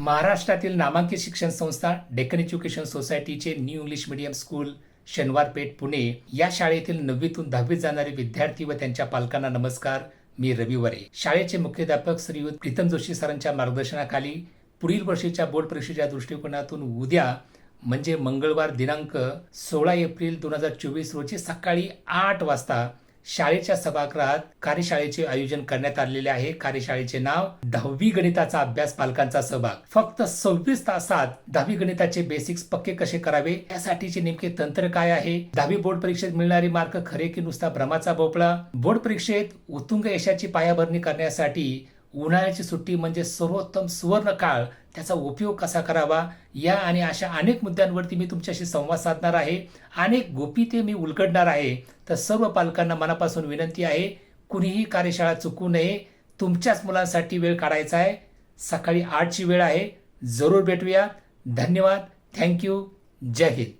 महाराष्ट्रातील नामांकित शिक्षण संस्था डेक्कन एज्युकेशन सोसायटीचे न्यू इंग्लिश मीडियम स्कूल शनिवारपेठ पुणे या शाळेतील नववीतून दहावीत जाणारे विद्यार्थी व त्यांच्या पालकांना नमस्कार. मी रविवारे शाळेचे मुख्याध्यापक श्रीयुत प्रीतम जोशी सरांच्या मार्गदर्शनाखाली पुढील वर्षीच्या बोर्ड परीक्षेच्या दृष्टिकोनातून उद्या म्हणजे मंगळवार दिनांक सोळा एप्रिल दोन हजार चोवीस रोजी सकाळी आठ वाजता शाळेच्या सभागृहात कार्यशाळेचे आयोजन करण्यात आलेले आहे. कार्यशाळेचे नाव दहावी गणिताचा अभ्यास पालकांचा सहभाग. फक्त सव्वीस तासात दहावी गणिताचे बेसिक्स पक्के कसे करावे? यासाठीचे नेमके तंत्र काय आहे? दहावी बोर्ड परीक्षेत मिळणारे मार्क खरे की नुसता भ्रमाचा भोपळा? बोर्ड परीक्षेत उत्तुंग यशाची पायाभरणी करण्यासाठी उन्हाळ्याची सुट्टी म्हणजे सर्वोत्तम सुवर्ण काळ त्याचा उपयोग कसा करावा? या आणि अशा अनेक मुद्द्यांवरती मी तुमच्याशी संवाद साधणार आहे. अनेक गोपिते मी उलगडणार आहे. तर सर्व पालकांना मनापासून विनंती आहे कुणीही कार्यशाळा चुकू नये. तुमच्याच मुलांसाठी वेळ काढायचा आहे. सकाळी आठची वेळ आहे. जरूर भेटूया. धन्यवाद. Thank you. जय हिंद.